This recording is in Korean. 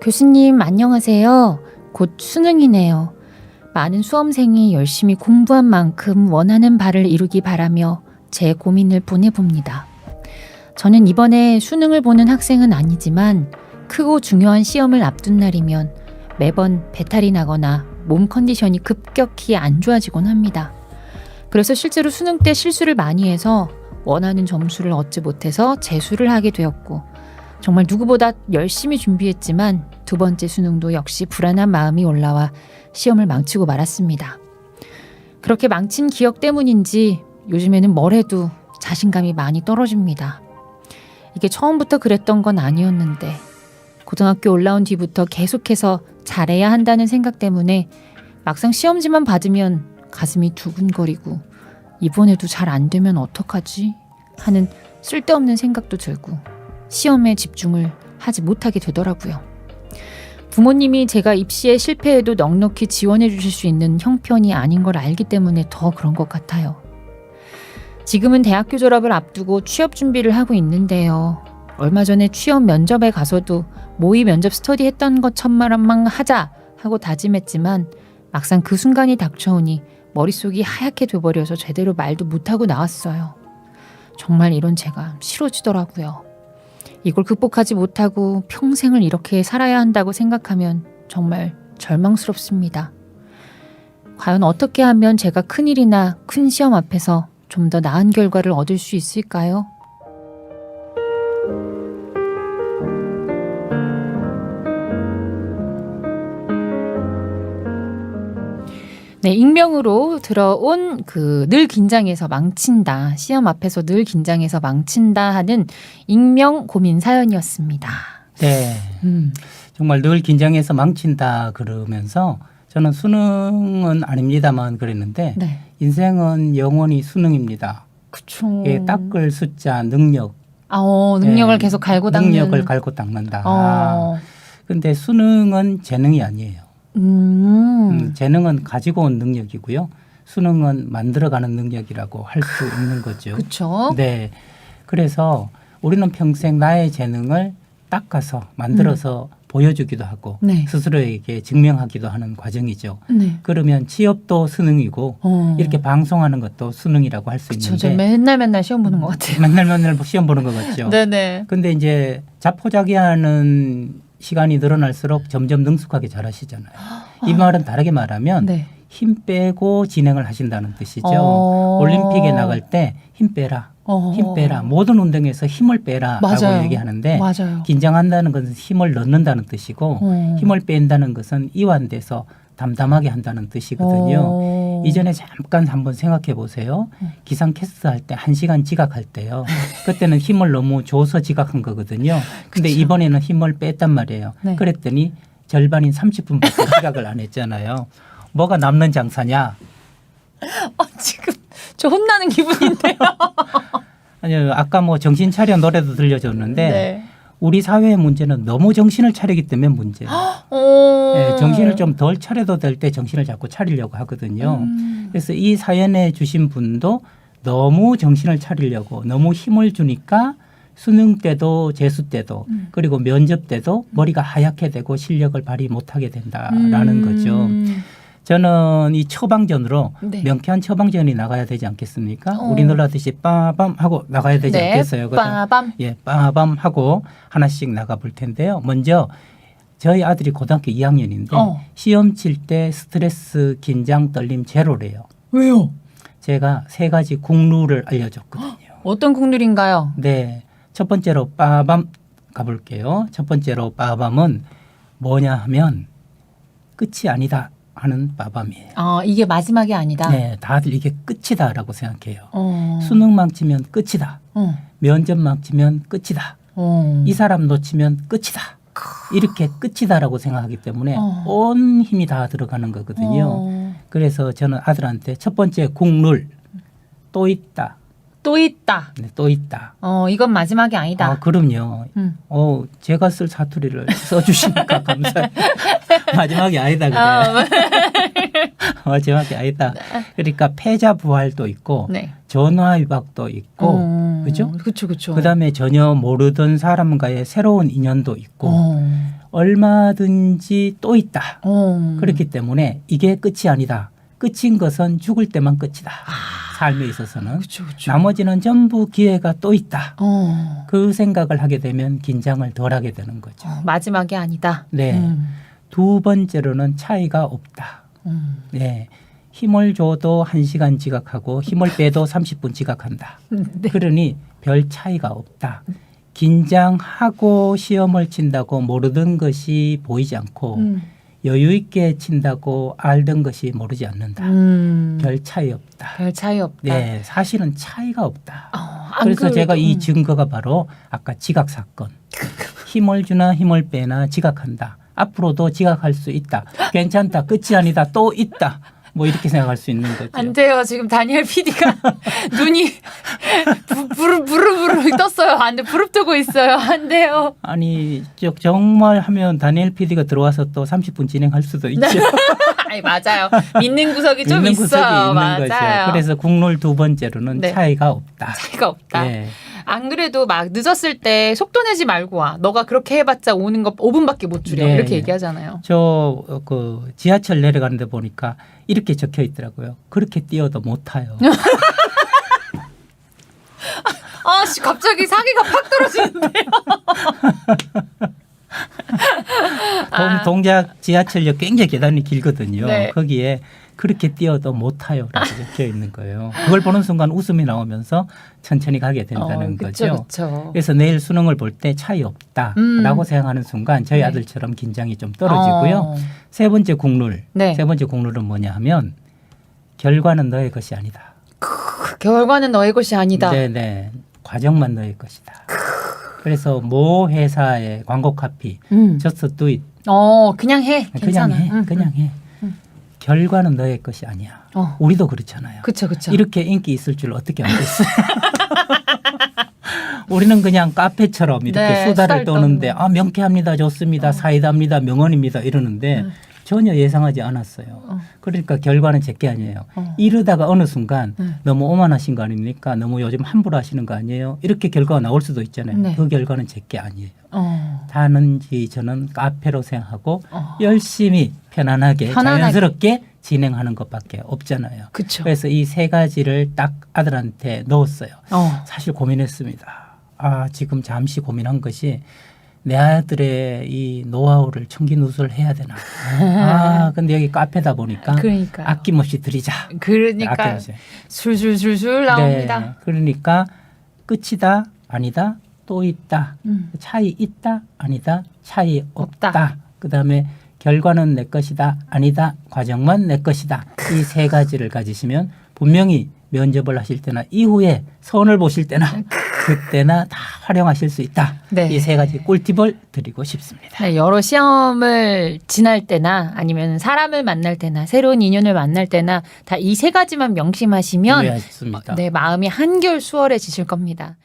교수님, 안녕하세요. 곧 수능이네요. 많은 수험생이 열심히 공부한 만큼 원하는 바를 이루기 바라며 제 고민을 보내봅니다. 저는 이번에 수능을 보는 학생은 아니지만 크고 중요한 시험을 앞둔 날이면 매번 배탈이 나거나 몸 컨디션이 급격히 안 좋아지곤 합니다. 그래서 실제로 수능 때 실수를 많이 해서 원하는 점수를 얻지 못해서 재수를 하게 되었고 정말 누구보다 열심히 준비했지만 두 번째 수능도 역시 불안한 마음이 올라와 시험을 망치고 말았습니다. 그렇게 망친 기억 때문인지 요즘에는 뭘 해도 자신감이 많이 떨어집니다. 이게 처음부터 그랬던 건 아니었는데 고등학교 올라온 뒤부터 계속해서 잘해야 한다는 생각 때문에 막상 시험지만 받으면 가슴이 두근거리고 이번에도 잘 안 되면 어떡하지? 하는 쓸데없는 생각도 들고 시험에 집중을 하지 못하게 되더라고요. 부모님이 제가 입시에 실패해도 넉넉히 지원해 주실 수 있는 형편이 아닌 걸 알기 때문에 더 그런 것 같아요. 지금은 대학교 졸업을 앞두고 취업 준비를 하고 있는데요. 얼마 전에 취업 면접에 가서도 모의 면접 스터디 했던 것처럼만 하자 하고 다짐했지만 막상 그 순간이 닥쳐오니 머릿속이 하얗게 돼버려서 제대로 말도 못하고 나왔어요. 정말 이런 제가 싫어지더라고요. 이걸 극복하지 못하고 평생을 이렇게 살아야 한다고 생각하면 정말 절망스럽습니다. 과연 어떻게 하면 제가 큰일이나 큰 시험 앞에서 좀 더 나은 결과를 얻을 수 있을까요? 네, 익명으로 들어온 그 늘 긴장해서 망친다. 시험 앞에서 늘 긴장해서 망친다 하는 익명 고민 사연이었습니다. 네. 음. 정말 늘 긴장해서 망친다 그러면서 저는 수능은 아닙니다만 그랬는데 네. 인생은 영원히 수능입니다. 그쵸. 예, 닦을 숫자 능력 아, 어, 능력을 예, 계속 갈고 닦는. 능력을 갈고 닦는다. 어. 근데 수능은 재능이 아니에요. 음. 음, 재능은 가지고 온 능력이고요. 수능은 만들어가는 능력이라고 할 수 있는 거죠. 그쵸. 네. 그래서 우리는 평생 나의 재능을 닦아서 만들어서 보여주기도 하고 음. 네. 스스로에게 증명하기도 하는 과정이죠. 네. 그러면 취업도 수능이고 어. 이렇게 방송하는 것도 수능이라고 할 수 있는데 맨날 맨날 시험 보는 것 같아요. 맨날 맨날 시험 보는 것 같죠. 네네. 근데 이제 자포자기하는 시간이 늘어날수록 점점 능숙하게 잘하시잖아요. 이 말은 다르게 말하면 네. 힘 빼고 진행을 하신다는 뜻이죠. 어. 올림픽에 나갈 때 힘 빼라, 어. 힘 빼라. 모든 운동에서 힘을 빼라라고. 얘기하는데 맞아요. 긴장한다는 것은 힘을 넣는다는 뜻이고 어. 힘을 뺀다는 것은 이완돼서 담담하게 한다는 뜻이거든요. 어. 이전에 잠깐 한번 생각해 보세요. 음. 기상 캐스트 할 때 한 시간 지각할 때요. 그때는 힘을 너무 줘서 지각한 거거든요. 근데 그쵸. 이번에는 힘을 뺐단 말이에요. 네. 그랬더니 그랬더니 절반인 30분밖에 지각을 안 했잖아요. 뭐가 남는 장사냐? 어, 지금 저 혼나는 기분인데요. 아니요, 아까 뭐 정신 차려 노래도 들려줬는데 네. 우리 사회의 문제는 너무 정신을 차리기 때문에 문제예요. 어. 예, 정신을 좀 덜 차려도 될 때 정신을 자꾸 차리려고 하거든요. 음. 그래서 이 사연에 주신 분도 너무 정신을 차리려고 너무 힘을 주니까 수능 때도 재수 때도 음. 그리고 면접 때도 머리가 하얗게 되고 실력을 발휘 못하게 된다라는 거죠. 음. 저는 이 처방전으로 네. 명쾌한 처방전이 나가야 되지 않겠습니까? 어. 우리나라 듯이 빠밤 하고 나가야 되지 네. 않겠어요? 그죠? 빠밤. 예, 빠밤 하고 하나씩 나가 볼 텐데요. 먼저 저희 아들이 고등학교 2학년인데 어. 시험 칠 때 스트레스, 긴장, 떨림 제로래요. 왜요? 제가 세 가지 국룰을 알려줬거든요. 어떤 국룰인가요? 네, 첫 번째로 빠밤 가볼게요. 첫 번째로 빠밤은 뭐냐 하면 끝이 아니다 하는 빠밤이에요. 어, 이게 마지막이 아니다. 네, 다들 이게 끝이다라고 생각해요. 어. 수능 망치면 끝이다. 어. 면접 망치면 끝이다. 어. 이 사람 놓치면 끝이다. 이렇게 끝이다라고 생각하기 때문에 어. 온 힘이 다 들어가는 거거든요. 어. 그래서 저는 아들한테 첫 번째 국룰 또 있다. 또 있다. 네, 또 있다. 어, 이건 마지막이 아니다. 아, 그럼요. 음. 어, 제가 쓸 사투리를 써주시니까 감사해요. 마지막이 아니다 그래요. 아, 마지막이 아니다. 그러니까 패자 부활도 있고 네. 전화 위박도 있고 어. 그죠? 그쵸, 그쵸. 그 다음에 전혀 모르던 사람과의 새로운 인연도 있고 어. 얼마든지 또 있다. 어. 그렇기 때문에 이게 끝이 아니다. 끝인 것은 죽을 때만 끝이다. 아. 삶에 있어서는 그렇죠, 그렇죠. 나머지는 전부 기회가 또 있다. 어. 그 생각을 하게 되면 긴장을 덜 하게 되는 거죠. 어, 마지막이 아니다. 네. 음. 두 번째로는 차이가 없다. 음. 네. 힘을 줘도 1시간 지각하고 힘을 빼도 30분 지각한다. 네. 그러니 별 차이가 없다. 긴장하고 시험을 친다고 모르던 것이 보이지 않고 음. 여유 있게 친다고 알던 것이 모르지 않는다. 음. 별 차이 없다. 별 차이 없다. 네, 사실은 차이가 없다. 어, 안 그래서 제가 이 음. 증거가 바로 아까 지각 사건. 힘을 주나 힘을 빼나 지각한다. 앞으로도 지각할 수 있다. 괜찮다. 끝이 아니다. 또 있다. 뭐 이렇게 생각할 수 있는 거죠. 안 돼요. 지금 다니엘 PD가 눈이 부, 부르 부르부르 떴어요. 안 돼. 부릅 뜨고 있어요. 안 돼요. 아니 저- 정말 하면 다니엘 PD가 들어와서 또 30분 진행할 수도 있죠. 아니 맞아요. 믿는 구석이 좀 있어요. 구석이 맞아요. 거죠. 그래서 국룰 두 번째로는 네. 차이가 없다. 차이가 없다. 예. 안 그래도 막 늦었을 때 속도 내지 말고 와. 너가 그렇게 해봤자 오는 거 5분밖에 못 줄여. 네. 이렇게 얘기하잖아요. 저 그 지하철 내려가는데 보니까 이렇게 적혀 있더라고요. 그렇게 뛰어도 못 타요. 아씨 갑자기 사기가 팍 떨어지는데요. 아. 동, 동작 지하철역 굉장히 계단이 길거든요. 네. 거기에 그렇게 뛰어도 못 타요라고 적혀 있는 거예요. 그걸 보는 순간 웃음이 나오면서 천천히 가게 된다는 어, 그쵸, 거죠. 그쵸. 그래서 내일 수능을 볼 때 차이 없다라고 음. 생각하는 순간 저희 네. 아들처럼 긴장이 좀 떨어지고요. 어. 세 번째 국룰, 네. 세 번째 국룰은 뭐냐 하면 결과는 너의 것이 아니다. 그 결과는 너의 것이 아니다. 네네. 과정만 너의 것이다. 그래서 모 회사의 광고 카피, 음. just do it. 어 그냥 해. 괜찮아. 그냥 해. 음, 그냥 해. 결과는 너의 것이 아니야. 어. 우리도 그렇잖아요. 그쵸 그쵸. 이렇게 인기 있을 줄 어떻게 알겠어요? 우리는 그냥 카페처럼 이렇게 네, 수다를 수다를 떠는데 떠는. 아 명쾌합니다, 좋습니다, 사이다입니다, 명언입니다 이러는데 음. 전혀 예상하지 않았어요. 어. 그러니까 결과는 제게 아니에요. 어. 이러다가 어느 순간 네. 너무 오만하신 거 아닙니까? 너무 요즘 함부로 하시는 거 아니에요? 이렇게 결과가 나올 수도 있잖아요. 네. 그 결과는 제게 아니에요. 어. 다는지 저는 카페로 생각하고 어. 열심히 편안하게, 편안하게. 자연스럽게 진행하는 것밖에 없잖아요. 그쵸. 그래서 이 세 가지를 딱 아들한테 넣었어요. 어. 사실 고민했습니다. 아 지금 잠시 고민한 것이 내 아들의 이 노하우를 청기누설 해야 되나. 아 근데 여기 카페다 보니까 그러니까. 아낌없이 드리자. 그러니까. 술술술술 나옵니다. 네, 그러니까 끝이다 아니다 또 있다 음. 차이 있다 아니다 차이 없다, 없다. 그다음에 결과는 내 것이다 아니다 과정만 내 것이다 이 세 가지를 가지시면 분명히 면접을 하실 때나 이후에 선을 보실 때나 그때나 다 활용하실 수 있다 네. 이 세 가지 꿀팁을 드리고 싶습니다 네, 여러 시험을 지날 때나 아니면 사람을 만날 때나 새로운 인연을 만날 때나 다 이 세 가지만 명심하시면 네, 마음이 한결 수월해지실 겁니다.